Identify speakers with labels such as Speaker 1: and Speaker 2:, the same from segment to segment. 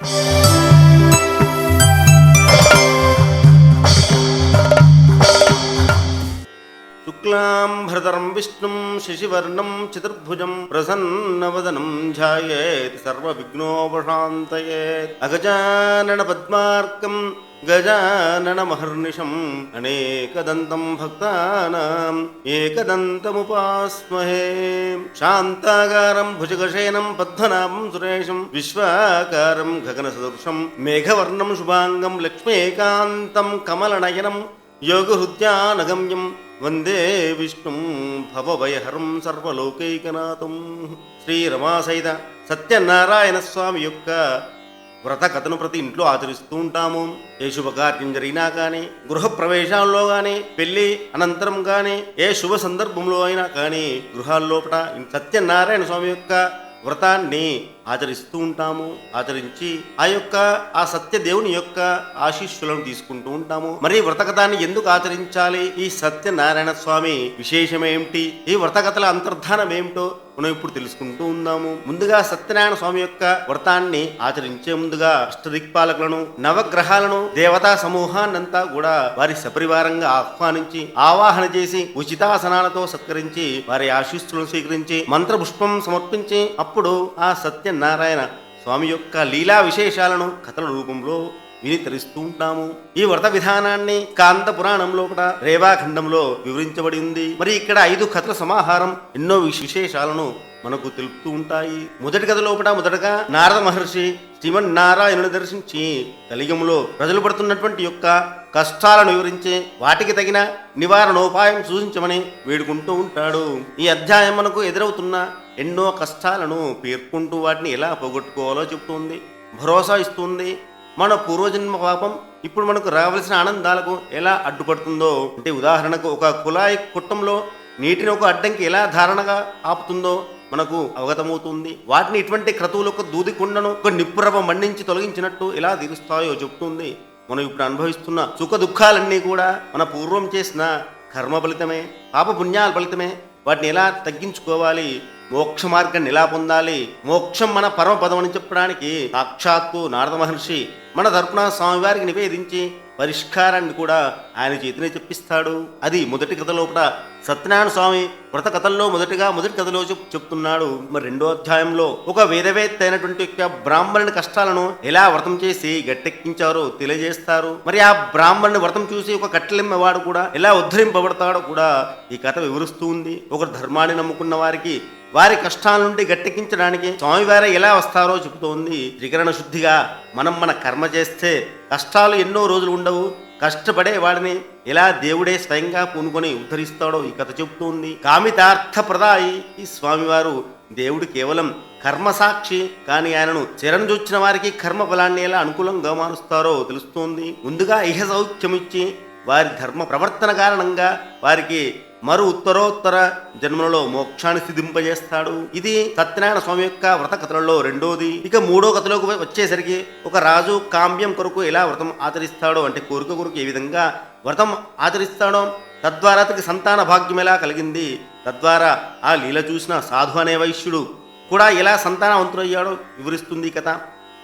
Speaker 1: Música విష్ణుం శశివర్ణం చతుర్భుజం ప్రసన్నవదనం ధ్యాయేత్ సర్వవిఘ్నోపశాంతయేత్ అగజానన పద్మార్కం గజానన మహర్నిశం అనేకదంతం భక్తానాం ఏకదంతముపాస్మహే శాంతాగారం భుజగశయనం పద్మనాభం సురేశం విశ్వాకారం గగన సదృశం మేఘవర్ణం శుభాంగం యోగహృద్యానగమ్యం వందే విష్ణుం భవభయహరం సర్వలోకైకనాథం శ్రీరమాసైద సత్యనారాయణ స్వామి యొక్క వ్రత కథను ప్రతి ఇంట్లో ఆచరిస్తూ ఉంటాము। ఏ శుభకార్యం జరిగినా కానీ గృహ ప్రవేశాల్లో కానీ పెళ్ళి అనంతరం కానీ ఏ శుభ సందర్భంలో అయినా కానీ గృహాల్లోపట సత్యనారాయణ స్వామి యొక్క వ్రతాన్ని ఆచరిస్తూ ఉంటాము ఆచరించి ఆ యొక్క ఆ సత్యదేవుని యొక్క ఆశీస్సులను తీసుకుంటూ ఉంటాము. మరి వ్రతకథాన్ని ఎందుకు ఆచరించాలి? ఈ సత్యనారాయణ స్వామి విశేషమేమిటి? ఈ వ్రతకథల అంతర్ధానం ఏమిటో మనం ఇప్పుడు తెలుసుకుంటూ ఉందాము. ముందుగా సత్యనారాయణ స్వామి యొక్క వ్రతాన్ని ఆచరించే ముందుగా అష్టదిక్పాలకులను నవగ్రహాలను దేవతా సమూహాన్నంతా కూడా వారి సపరివారంగా ఆహ్వానించి ఆవాహన చేసి ఉచితాసనాలతో సత్కరించి వారి ఆశీస్సులను స్వీకరించి మంత్రపుష్పం సమర్పించి అప్పుడు ఆ సత్యనారాయణ స్వామి యొక్క లీలా విశేషాలను కథల రూపంలో విని తెలుస్తూ ఉంటాము. ఈ వ్రత విధానాన్ని కాంత పురాణం లోపల రేవాఖండంలో వివరించబడి ఉంది మరి ఇక్కడ ఐదు కథల సమాహారం ఎన్నో విశేషాలను మనకు తెలుపుతూ ఉంటాయి. మొదటి కథ లోపల మొదటగా నారద మహర్షి శ్రీమన్నారాయణుని దర్శించి కలియుగంలో ప్రజలు పడుతున్నటువంటి యొక్క కష్టాలను వివరించి వాటికి తగిన నివారణోపాయం సూచించమని వేడుకుంటూ ఉంటాడు. ఈ అధ్యాయం మనకు ఎదురవుతున్న ఎన్నో కష్టాలను పేర్కొంటూ వాటిని ఎలా పోగొట్టుకోవాలో చెప్తుంది. భరోసా ఇస్తుంది. మన పూర్వజన్మ పాపం ఇప్పుడు మనకు రావలసిన ఆనందాలకు ఎలా అడ్డుపడుతుందో అంటే ఉదాహరణకు ఒక కుళాయి కుట్టంలో నీటిని ఒక అడ్డంకి ఎలా ధారణగా ఆపుతుందో మనకు అవగతమవుతుంది. వాటిని ఇటువంటి క్రతువులకు దూది కుండను ఒక నిప్పురవ మండించి తొలగించినట్టు ఎలా తీరుస్తాయో చెప్తుంది. మనం ఇప్పుడు అనుభవిస్తున్న సుఖ దుఃఖాలన్నీ కూడా మన పూర్వం చేసిన కర్మ ఫలితమే పాప పుణ్యాల ఫలితమే. వాటిని ఎలా తగ్గించుకోవాలి? మోక్ష మార్గాన్ని ఎలా పొందాలి? మోక్షం మన పరమ పదం అని చెప్పడానికి సాక్షాత్తు నారద మహర్షి మన తరపున స్వామివారికి నివేదించి పరిష్కారాన్ని కూడా ఆయన చేతినే చెప్పిస్తాడు. అది మొదటి కథ లోపల సత్యనారాయణ స్వామి వ్రత కథల్లో మొదటిగా మొదటి కథలో చెప్- చెప్తున్నాడు. మరి రెండో అధ్యాయంలో ఒక వేదవేత్త అయినటువంటి యొక్క బ్రాహ్మణుని కష్టాలను ఎలా వ్రతం చేసి గట్టెక్కించారో తెలియజేస్తారు. మరి ఆ బ్రాహ్మణుని వ్రతం చూసి ఒక కట్టెలిమ్మవాడు కూడా ఎలా ఉద్ధరింపబడతాడో కూడా ఈ కథ వివరిస్తూ ఉంది. ఒక ధర్మాన్ని నమ్ముకున్న వారికి వారి కష్టాల నుండి గట్టెక్కించడానికి స్వామివారే ఎలా వస్తారో చెబుతోంది త్రికరణ శుద్ధిగా మనం మన కర్మ చేస్తే కష్టాలు ఎన్నో రోజులు ఉండవు. కష్టపడే వాడిని ఎలా దేవుడే స్వయంగా పూనుకొని ఉద్ధరిస్తాడో ఈ కథ చెబుతోంది. కామితార్థప్రదాయి ఈ స్వామివారు దేవుడు కేవలం కర్మ సాక్షి కానీ ఆయనను చిరంజొచ్చిన వారికి కర్మ ఫలాన్ని ఎలా అనుకూలంగా మారుస్తారో తెలుస్తోంది. ముందుగా ఇహ సౌఖ్యమిచ్చి వారి ధర్మ ప్రవర్తన కారణంగా వారికి మరు ఉత్తరోత్తర జన్మలలో మోక్షాన్ని సిద్ధింపజేస్తాడు. ఇది సత్యనారాయణ స్వామి యొక్క వ్రత కథలలో రెండోది. ఇక మూడో కథలోకి వచ్చేసరికి ఒక రాజు కామ్యం కొరకు ఎలా వ్రతం ఆచరిస్తాడో అంటే కోరిక కొరకు ఏ విధంగా వ్రతం ఆచరిస్తాడో తద్వారా అతనికి సంతాన భాగ్యం ఎలా కలిగింది తద్వారా ఆ లీల చూసిన సాధు అనే వైశ్యుడు కూడా ఎలా సంతానవంతుడయ్యాడో వివరిస్తుంది కథ.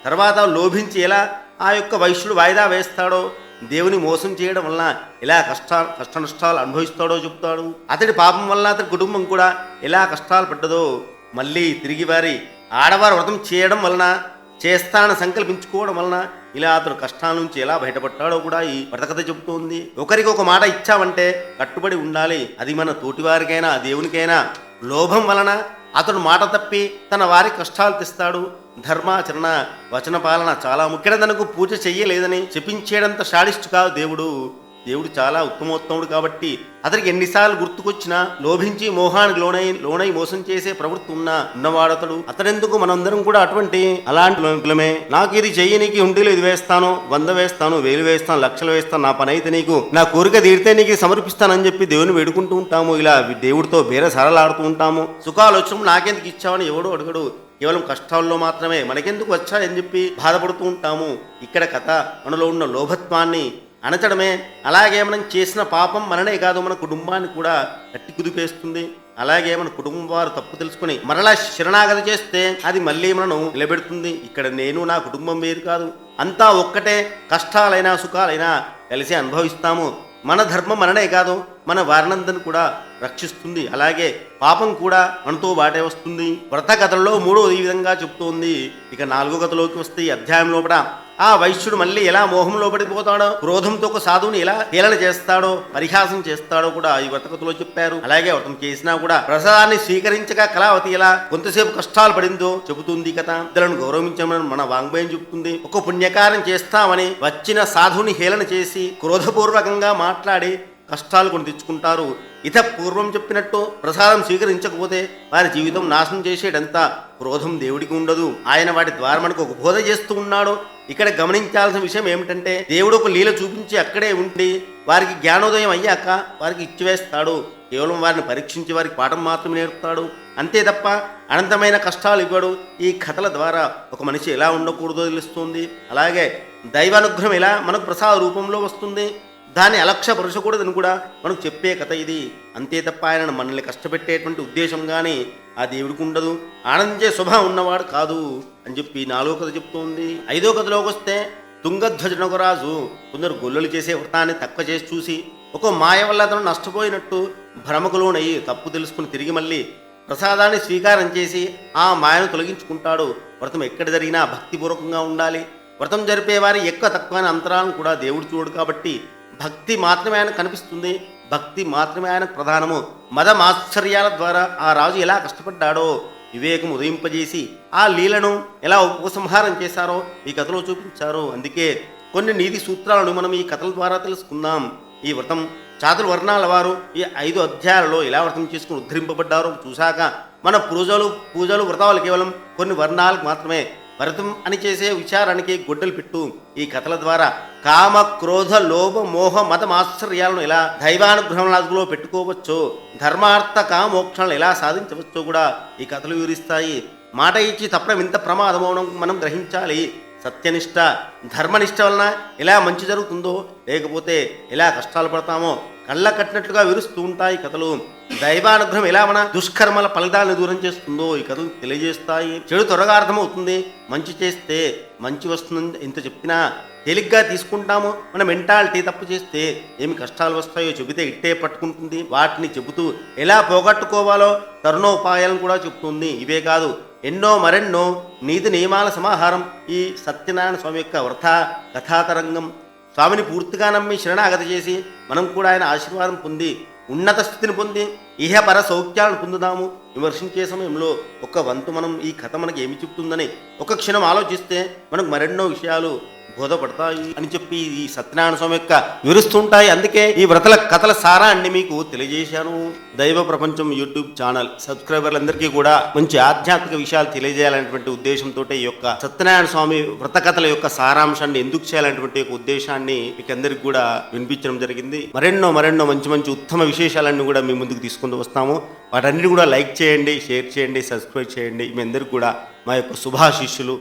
Speaker 1: తర్వాత లోభించి ఎలా ఆ యొక్క వైశ్యుడు వాయిదా వేస్తాడో దేవుని మోసం చేయడం వలన ఎలా కష్ట కష్ట నష్టాలు అనుభవిస్తాడో చెప్తాడు. అతడి పాపం వలన అతడి కుటుంబం కూడా ఎలా కష్టాలు పడ్డదో మళ్ళీ తిరిగి వారి ఆడవారు వ్రతం చేయడం వలన చేస్తానని సంకల్పించుకోవడం వలన ఇలా అతడు కష్టాల నుంచి ఎలా బయటపడ్డాడో కూడా ఈ వ్రతకథ చెబుతోంది. ఒకరికి ఒక మాట ఇచ్చామంటే కట్టుబడి ఉండాలి. అది మన తోటివారికైనా దేవునికైనా లోభం వలన అతడు మాట తప్పి తన వారి కష్టాలు తెస్తాడు. ధర్మాచరణ వచన పాలన చాలా ముఖ్యం తనకు పూజ చెయ్యలేదని చెప్పించేటంత షాడిస్ట్ కాదు దేవుడు. దేవుడు చాలా ఉత్తమోత్తముడు కాబట్టి అతనికి ఎన్నిసార్లు గుర్తుకొచ్చినా లోభించి మోహానికి లోనై లోనై మోసం చేసే ప్రవృత్తి ఉన్న ఉన్నవాడతడు. అతడెందుకు మనందరం కూడా అటువంటి అలాంటి లోకులమే నాకు ఇది చెయ్యి నీకు ఉండిలో ఇది వేస్తాను వంద వేస్తాను వేలు వేస్తాను లక్షలు వేస్తాను నా పని అయితే నీకు నా కోరిక తీరితే నీకు సమర్పిస్తానని చెప్పి దేవుని వేడుకుంటూ ఉంటాము. ఇలా దేవుడితో వేరే సరళాడుతూ ఉంటాము. సుఖాలు వచ్చినప్పుడు నాకెందుకు ఇచ్చావని ఎవడు అడగడు. కేవలం కష్టాల్లో మాత్రమే. మనకెందుకు వచ్చాయని చెప్పి బాధపడుతూ ఉంటాము. ఇక్కడ కథ మనలో ఉన్న లోభత్వాన్ని అణచడమే. అలాగే మనం చేసిన పాపం మననే కాదు మన కుటుంబాన్ని కూడా కట్టి కుదిపేస్తుంది. అలాగే మన కుటుంబం వారు తప్పు తెలుసుకుని మరలా శరణాగతి చేస్తే అది మళ్ళీ మనను నిలబెడుతుంది. ఇక్కడ నేను నా కుటుంబం వేరు కాదు. అంతా ఒక్కటే కష్టాలైనా సుఖాలైనా కలిసి అనుభవిస్తాము. మన ధర్మం మననే కాదు మన వారణందను కూడా రక్షిస్తుంది. అలాగే పాపం కూడా మనతో బాటే వస్తుంది. వ్రత కథల్లో మూడో ఈ విధంగా చెప్తోంది. ఇక నాలుగో కథలోకి వస్తే ఈ అధ్యాయం లోపల ఆ వైశ్యుడు మళ్ళీ ఎలా మోహంలో పడిపోతాడో క్రోధంతో ఒక సాధువుని ఎలా హేళన చేస్తాడో పరిహాసం చేస్తాడో కూడా ఈ వ్రతకథలో చెప్పారు. అలాగే వ్రతం చేసినా కూడా ప్రసాదాన్ని స్వీకరించక కళావతి ఎలా కొంతసేపు కష్టాలు పడిందో చెబుతుంది కదా ఇతరులను గౌరవించమని మన వాంగ్మయం చెబుతుంది. ఒక పుణ్యకారం చేస్తామని వచ్చిన సాధువుని హేళన చేసి క్రోధపూర్వకంగా మాట్లాడి కష్టాలు కొని తెచ్చుకుంటారు. ఇత పూర్వం చెప్పినట్టు ప్రసాదం స్వీకరించకపోతే వారి జీవితం నాశనం చేసేటంత క్రోధం దేవుడికి ఉండదు. ఆయన వాటి ద్వారా మనకు ఒక బోధ చేస్తూ ఉన్నాడు. ఇక్కడ గమనించాల్సిన విషయం ఏమిటంటే దేవుడు ఒక లీల చూపించి అక్కడే ఉండి వారికి జ్ఞానోదయం అయ్యాక వారికి ఇచ్చివేస్తాడు. కేవలం వారిని పరీక్షించి వారికి పాఠం మాత్రమే నేర్పుతాడు. అంతే తప్ప అనంతమైన కష్టాలు ఇవ్వడు. ఈ కథల ద్వారా ఒక మనిషి ఎలా ఉండకూడదో తెలుస్తుంది. అలాగే దైవానుగ్రహం ఎలా మనకు ప్రసాద రూపంలో వస్తుంది. దాన్ని అలక్ష్యపరచకూడదని కూడా మనకు చెప్పే కథ ఇది. అంతే తప్ప ఆయనను మనల్ని కష్టపెట్టేటువంటి ఉద్దేశం కానీ ఆ దేవుడికి ఉండదు. ఆనందించే స్వభావం ఉన్నవాడు కాదు అని చెప్పి నాలుగో కథ చెప్తోంది. ఐదో కథలోకి వస్తే తుంగధ్వజనగరాజు కొందరు గొల్లలు చేసే వ్రతాన్ని తక్కువ చేసి చూసి ఒక మాయ వల్ల అతను నష్టపోయినట్టు భ్రమకులోనయ్యి తప్పు తెలుసుకుని తిరిగి మళ్ళీ ప్రసాదాన్ని స్వీకారం చేసి ఆ మాయను తొలగించుకుంటాడు. వ్రతం ఎక్కడ జరిగినా భక్తిపూర్వకంగా ఉండాలి. వ్రతం జరిపే వారి ఎక్కువ తక్కువ అంతరాలను కూడా దేవుడు చూడు కాబట్టి భక్తి మాత్రమే ఆయనకు కనిపిస్తుంది. భక్తి మాత్రమే ఆయనకు ప్రధానము. మదమాశ్చర్యాల ద్వారా ఆ రాజు ఎలా కష్టపడ్డాడో వివేకం ఉదయింపజేసి ఆ లీలను ఎలా ఉపసంహారం చేశారో ఈ కథలో చూపించారు. అందుకే కొన్ని నీతి సూత్రాలను మనం ఈ కథల ద్వారా తెలుసుకుందాం. ఈ వ్రతం చాతుల వర్ణాల వారు ఈ ఐదు అధ్యాయాలలో ఎలా వ్రతం చేసుకుని ఉద్ధరింపబడ్డారో చూశాక మన పూజలు పూజలు వ్రతాలు కేవలం కొన్ని వర్ణాలకు మాత్రమే భరతం అని చేసే విచారానికి గొడ్డలు పెట్టు. ఈ కథల ద్వారా కామ క్రోధ లోభ మోహ మత మాశ్చర్యాలను ఎలా దైవానుగ్రహంలో పెట్టుకోవచ్చో ధర్మార్థ కామోక్షాలను ఎలా సాధించవచ్చో కూడా ఈ కథలు వివరిస్తాయి. మాట ఇచ్చి తప్పడం ఇంత ప్రమాదమో మనం గ్రహించాలి. సత్యనిష్ట ధర్మనిష్ట వలన ఎలా మంచి జరుగుతుందో లేకపోతే ఎలా కష్టాలు పడతామో కళ్ళ కట్టినట్లుగా విరుస్తూ ఉంటాయి కథలు. దైవానుగ్రహం ఎలా మన దుష్కర్మల ఫలితాలను దూరం చేస్తుందో ఈ కథలు తెలియజేస్తాయి. చెడు త్వరగా అర్థమవుతుంది. మంచి చేస్తే మంచి వస్తుందని ఇంత చెప్పినా తేలిగ్గా తీసుకుంటాము. మన మెంటాలిటీ తప్పు చేస్తే ఏమి కష్టాలు వస్తాయో చెబితే ఇట్టే పట్టుకుంటుంది. వాటిని చెబుతూ ఎలా పోగొట్టుకోవాలో తరుణోపాయాలను కూడా చెబుతుంది. ఇవే కాదు ఎన్నో మరెన్నో నీతి నియమాల సమాహారం ఈ సత్యనారాయణ స్వామి యొక్క వ్రత కథాతరంగం స్వామిని పూర్తిగా నమ్మి శరణాగతి చేసి మనం కూడా ఆయన ఆశీర్వాదం పొంది ఉన్నత స్థితిని పొంది ఇహపర సౌఖ్యాలను పొందుదాము. విమర్శించే సమయంలో ఒక వంతు మనం ఈ కథ మనకి ఏమి చెప్తుందని ఒక క్షణం ఆలోచిస్తే మనకు మరెన్నో విషయాలు బోధపడతాయి అని చెప్పి ఈ సత్యనారాయణ స్వామి యొక్క వివరిస్తుంటాయి. అందుకే ఈ వ్రతల కథల సారాన్ని మీకు తెలియజేశాను. దైవ ప్రపంచం యూట్యూబ్ ఛానల్ సబ్స్క్రైబర్లందరికీ కూడా మంచి ఆధ్యాత్మిక విషయాలు తెలియజేయాలనేటువంటి ఉద్దేశంతో ఈ యొక్క సత్యనారాయణ స్వామి వ్రత కథల యొక్క సారాంశాన్ని ఎందుకు చేయాలనేటువంటి యొక్క ఉద్దేశాన్ని మీకు అందరికి కూడా వినిపించడం జరిగింది. మరెన్నో మరెన్నో మంచి మంచి ఉత్తమ విశేషాలన్నీ కూడా మీ ముందుకు తీసుకుంటూ వస్తాము. వాటన్నిటి కూడా లైక్ చేయండి షేర్ చేయండి సబ్స్క్రైబ్ చేయండి. మీ అందరికీ కూడా మా యొక్క శుభాశిష్యులు.